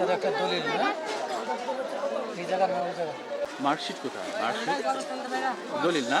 এটা একটা দলিল না এই জায়গা না ওই জায়গা। মার্কশিট কোথায়? মার্কশিট? দলিল না?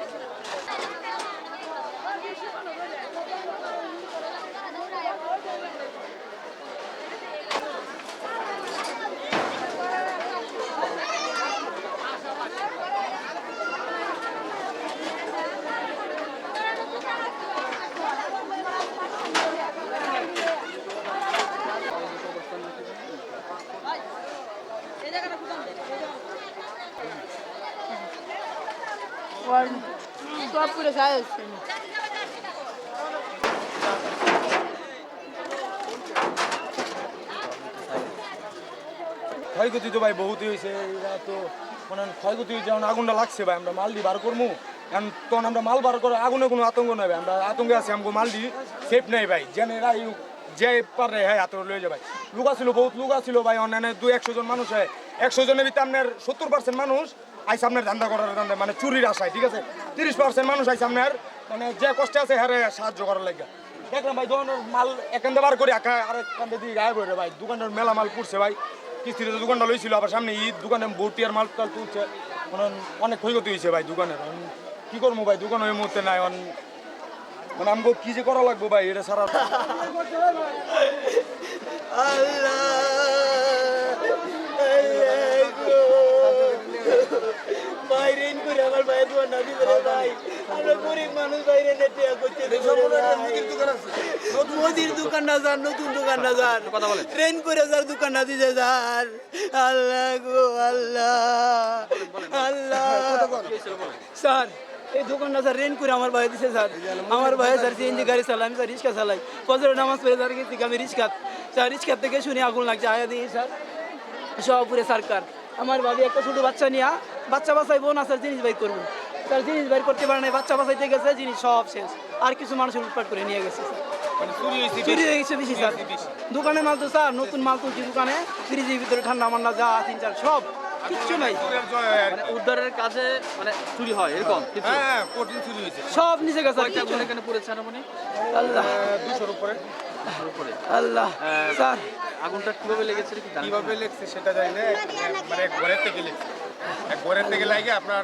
সব করে ক্ষয়ক্ষতি তো ভাই বহুতই হয়েছে এরা তো মানে ক্ষয়ক্ষতি হয়েছে এখন আগুনটা লাগছে ভাই আমরা মাল মালদি বার করব এখন তখন আমরা মাল বার করে আগুনে কোনো আতঙ্ক নাই ভাই আমরা আতঙ্কে আছি আমাকে মালদি সেফ নেই ভাই যেন এরা যে পারে হ্যাঁ হাতে লয়ে ভাই লোক আসছিল বহুত লোক আসছিল ভাই অন্যান্য দু একশো জন মানুষ হয় একশো জনের ভিতরে আপনার সত্তর পার্সেন্ট মানুষ আইসে আপনার ধান্দা করার ধান্দা মানে চুরির আশায়, ঠিক আছে? তিরিশ পার্সেন্ট মানুষ আইসে আপনার মানে যে কষ্টে আছে হ্যাঁ সাহায্য করার লাগে। দেখলাম ভাই, দোকানের মাল এখান বার করে একা আরেক কান্দে দিয়ে গায়েব হয়ে ভাই। দোকানের মেলা মাল পুড়ছে ভাই। কিস্তিতে দোকানটা লইছিল, আবার সামনে ঈদ, দোকানে আর মাল টাল তুলছে। মানে অনেক ক্ষয়ক্ষতি হয়েছে ভাই দোকানের। এখন কি করব ভাই, দোকান ওই মুহূর্তে নাই এখন মানে আমাকে কি যে করা লাগবো ভাই, এটা সারা বাইরে আমার ভাই দোয়া না দিবে রে ভাই আমরা গরিব মানুষ বাইরে নেটে করতে মোদির দোকান না যান নতুন দোকান না যান কথা ট্রেন করে যার দোকান না দিতে যান আল্লাহ গো আল্লাহ আল্লাহ। স্যার এই দোকানটা স্যার রেন করে আমার ভাই দিছে স্যার আমার ভাই স্যার সিএনজি গাড়ি চালাই আমি স্যার রিক্সা চালাই। ফজরের নামাজ পড়ে স্যার গেছি আমি রিক্সা। স্যার রিক্সা থেকে শুনে আগুন লাগছে আয়া দিয়ে স্যার। সবপুরে সরকার। আমার ভাবি একটা ছোট বাচ্চা নিয়ে বাচ্চা বাচ্চাই বোন স্যার জিনিস বাইক করব। স্যার জিনিস বাইর করতে পারে না বাচ্চা বাচ্চাইতে গেছে জিনিস সব শেষ। আর কিছু মানুষ লুটপাট করে নিয়ে গেছে চুরি হয়ে গেছে বেশি স্যার। দোকানে মাল তো স্যার নতুন মাল তুলছি দোকানে। ফ্রিজের ভিতরে ঠান্ডা মান্না যা তিন চার সব। কিচ্ছু নাই। মানে উদ্ধারের কাজে মানে চুরি হয় এরকম হ্যাঁ কঠিন চুরি হয়েছে। সব নিচে গেছে। এখানে পড়েছে মানে আল্লাহ। দুশোর উপরে। উপরে আল্লাহ স্যার। আগুনটা কীভাবে লেগেছে কীভাবে লেখছে সেটা জানি না। মানে ঘরের থেকে এক ঘরের থেকে লাগে আপনার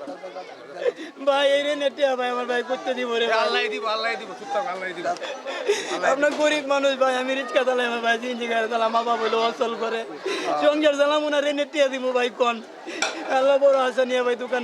ভাই এই রে নেটে ভাই আমার ভাই করতে দিব রে। আল্লাহ দিব আল্লাহ দিব সুত্তা আল্লাহ দিব। আপনার গরিব মানুষ ভাই আমি রিচকা চালাই আমার ভাই জিন জিগার চালাম মা বাবা অচল করে। সংসার চালাম ওনার রে নেটিয়া দিব ভাই কোন? আল্লাহ বড় আসা নিয়ে ভাই দোকান